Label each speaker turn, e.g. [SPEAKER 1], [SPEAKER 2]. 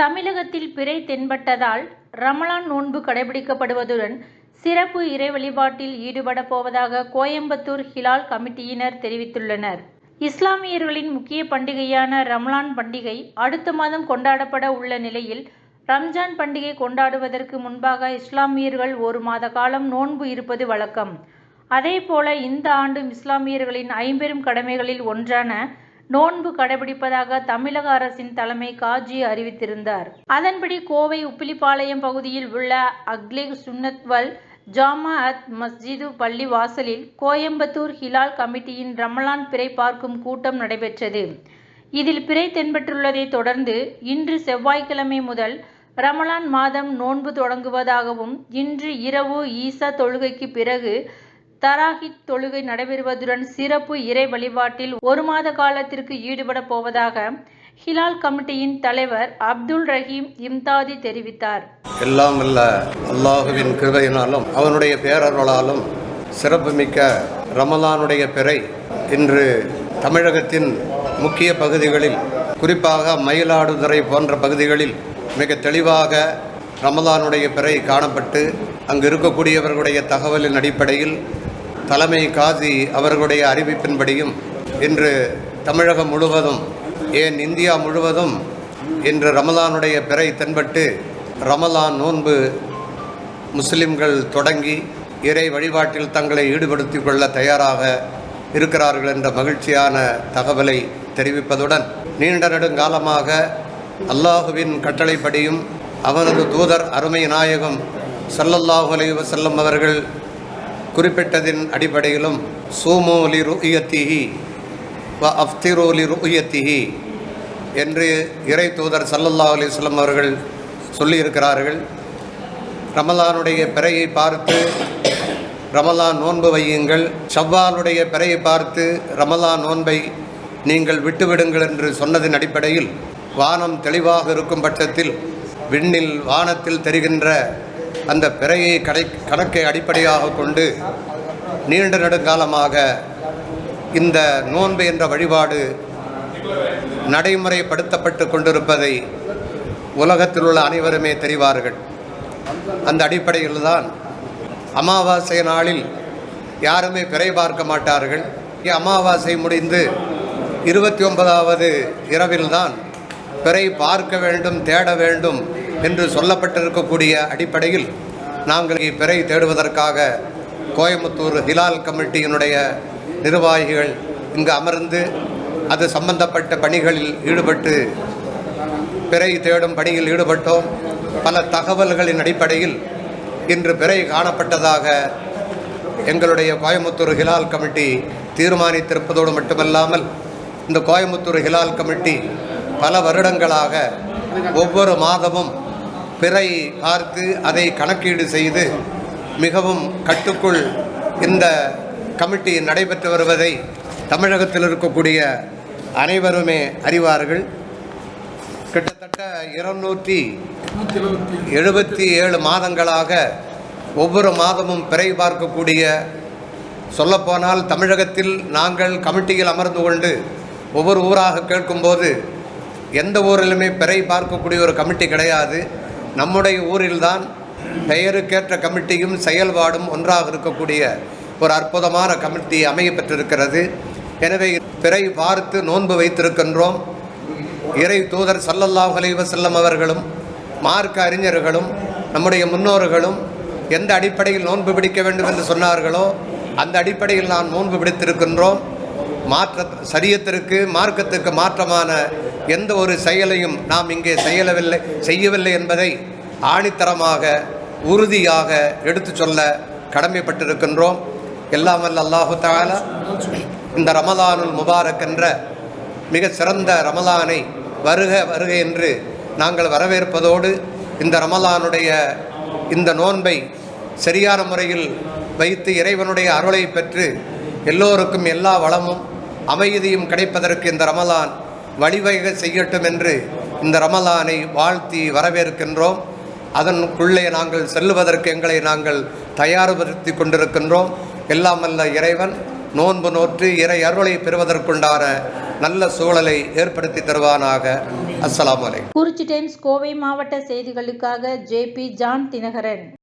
[SPEAKER 1] தமிழகத்தில் பிறை தென்பட்டதால் ரமலான் நோன்பு கடைபிடிக்கப்படுவதுடன் சிறப்பு இறை வழிபாட்டில் ஈடுபட போவதாக கோயம்புத்தூர் ஹிலால் கமிட்டியினர் தெரிவித்துள்ளனர். இஸ்லாமியர்களின் முக்கிய பண்டிகையான ரமலான் பண்டிகை அடுத்த மாதம் கொண்டாடப்பட உள்ள நிலையில் ரம்ஜான் பண்டிகை கொண்டாடுவதற்கு முன்பாக இஸ்லாமியர்கள் ஒரு மாத காலம் நோன்பு இருப்பது வழக்கம். அதேபோல இந்த ஆண்டும் இஸ்லாமியர்களின் ஐம்பெரும் கடமைகளில் ஒன்றான நோன்பு கடைபிடிப்பதாக தமிழக அரசின் தலைமை காஜி அறிவித்திருந்தார். அதன்படி கோவை உப்பிலிப்பாளையம் பகுதியில் உள்ள அக்லி சுன்னத்வல் ஜாமா அத் மஸ்ஜிது பள்ளி வாசலில் கோயம்புத்தூர் ஹிலால் கமிட்டியின் ரமலான் பிறை பார்க்கும் கூட்டம் நடைபெற்றது. இதில் பிறை தென்பட்டுள்ளதை தொடர்ந்து இன்று செவ்வாய்க்கிழமை முதல் ரமலான் மாதம் நோன்பு தொடங்குவதாகவும் இன்று இரவு ஈசா தொழுகைக்கு பிறகு தராகித் தொழுகை நடைபெறுவதுடன் சிறப்பு இறை வழிபாட்டில் ஒரு மாத காலத்திற்கு ஈடுபட போவதாக ஹிலால் கமிட்டியின் தலைவர் அப்துல் ரஹீம் இம்தாதி தெரிவித்தார்.
[SPEAKER 2] எல்லாம் வல்ல அல்லாஹுவின் கிருபையினாலும் அவனுடைய பேரர்களாலும் சிறப்புமிக்க ரமலானுடைய பிறை இன்று தமிழகத்தின் முக்கிய பகுதிகளில் குறிப்பாக மயிலாடுதுறை போன்ற பகுதிகளில் மிக தெளிவாக ரமலானுடைய பிறை காணப்பட்டு அங்கு இருக்கக்கூடியவர்களுடைய தகவலின் அடிப்படையில் தலைமை காதி அவர்களுடைய அறிவிப்பின்படியும் இன்று தமிழகம் முழுவதும் ஏன் இந்தியா முழுவதும் இன்று ரமலானுடைய பிறை தென்பட்டு ரமலான் நோன்பு முஸ்லிம்கள் தொடங்கி இறை வழிபாட்டில் தங்களை ஈடுபடுத்தி கொள்ள தயாராக இருக்கிறார்கள் என்ற மகிழ்ச்சியான தகவலை தெரிவிப்பதுடன் நீண்ட நெடுங்காலமாக அல்லாஹுவின் கட்டளைப்படியும் அவனது தூதர் அருமை நாயகம் சல்லல்லாஹு அலைஹி செல்லும் அவர்கள் குறிப்பிட்டதின் அடிப்படையிலும் சூமோலி ருயத்திஹி வ அஃப்திரோலி ருயத்திஹி என்று இறை தூதர் சல்லல்லா அலிஸ்லம் அவர்கள் சொல்லியிருக்கிறார்கள். ரமலானுடைய பிறையை பார்த்து ரமலான் நோன்பு வையுங்கள். ஷவ்வாலுடைய பிறையை பார்த்து ரமலான் நோன்பை நீங்கள் விட்டுவிடுங்கள் என்று சொன்னதின் அடிப்படையில் வானம் தெளிவாக இருக்கும் பட்சத்தில் விண்ணில் வானத்தில் தெரிகின்ற அந்த பிறையை கடை கணக்கை அடிப்படையாக கொண்டு நீண்ட நெடுங்காலமாக இந்த நோன்பு என்ற வழிபாடு நடைமுறைப்படுத்தப்பட்டு கொண்டிருப்பதை உலகத்தில் உள்ள அனைவருமே தெரிவார்கள். அந்த அடிப்படையில் தான் அமாவாசை நாளில் யாருமே பிறை பார்க்க மாட்டார்கள். அமாவாசை முடிந்து இருபத்தி ஒன்பதாவது இரவில்தான் பிறை பார்க்க வேண்டும் தேட வேண்டும் என்று சொல்லப்பட்டிருக்கக்கூடிய அடிப்படையில் நாங்கள் பிறை தேடுவதற்காக கோயம்புத்தூர் ஹிலால் கமிட்டியினுடைய நிர்வாகிகள் இங்கு அமர்ந்து அது சம்பந்தப்பட்ட பணிகளில் ஈடுபட்டு பிறை தேடும் பணியில் ஈடுபட்டோம். பல தகவல்களின் அடிப்படையில் இன்று பிறை காணப்பட்டதாக எங்களுடைய கோயம்புத்தூர் ஹிலால் கமிட்டி தீர்மானித்திருப்பதோடு மட்டுமல்லாமல் இந்த கோயம்புத்தூர் ஹிலால் கமிட்டி பல வருடங்களாக ஒவ்வொரு மாதமும் பிறை பார்த்து அதை கணக்கீடு செய்து மிகவும் கட்டுக்குள் இந்த கமிட்டி நடைபெற்று வருவதை தமிழகத்தில் இருக்கக்கூடிய அனைவருமே அறிவார்கள். கிட்டத்தட்ட இருநூற்றி எழுபத்தி ஏழு மாதங்களாக ஒவ்வொரு மாதமும் பிறை பார்க்கக்கூடிய சொல்லப்போனால் தமிழகத்தில் நாங்கள் கமிட்டியில் அமர்ந்து கொண்டு ஒவ்வொரு ஊராக கேட்கும்போது எந்த ஊரிலுமே பிறை பார்க்கக்கூடிய ஒரு கமிட்டி கிடையாது. நம்முடைய ஊரில்தான் பெயருக்கேற்ற கமிட்டியும் செயல்பாடும் ஒன்றாக இருக்கக்கூடிய ஒரு அற்புதமான கமிட்டி அமைய பெற்றிருக்கிறது. எனவே பிறை பார்த்து நோன்பு வைத்திருக்கின்றோம். இறை தூதர் சல்லல்லாஹ் அலைஹி வஸல்லம் அவர்களும் மார்க்க அறிஞர்களும் நம்முடைய முன்னோர்களும் எந்த அடிப்படையில் நோன்பு பிடிக்க வேண்டும் என்று சொன்னார்களோ அந்த அடிப்படையில் நான் நோன்பு பிடித்திருக்கின்றோம். மாற்ற சரியத்திற்கு மார்க்கத்திற்கு மாற்றமான எந்த ஒரு செயலையும் நாம் இங்கே செய்யவில்லை செய்யவில்லை என்பதை ஆணித்தரமாக உறுதியாக எடுத்து சொல்ல கடமைப்பட்டிருக்கின்றோம். எல்லாம் வல்ல அல்லாஹு தாலா இந்த ரமலானுல் முபாரக் என்ற மிக சிறந்த ரமலானை வருக வருக என்று நாங்கள் வரவேற்பதோடு இந்த ரமலானுடைய இந்த நோன்பை சரியான முறையில் வைத்து இறைவனுடைய அருளை பெற்று எல்லோருக்கும் எல்லா வளமும் அமைதியும் கிடைப்பதற்கு இந்த ரமலான் வழிவகை செய்யட்டும் என்று இந்த ரமலானை வாழ்த்தி வரவேற்கின்றோம். அதனுக்குள்ளே நாங்கள் செல்லுவதற்கு எங்களை நாங்கள் தயார்படுத்தி கொண்டிருக்கின்றோம். எல்லாம் அல்ல இறைவன் நோன்பு நோற்று இறை அருளை பெறுவதற்குண்டான நல்ல சூழலை ஏற்படுத்தி தருவானாக. அஸ்லாம்
[SPEAKER 1] குறிச்சி டைம்ஸ் கோவை மாவட்ட செய்திகளுக்காக ஜே பி ஜான் தினகரன்.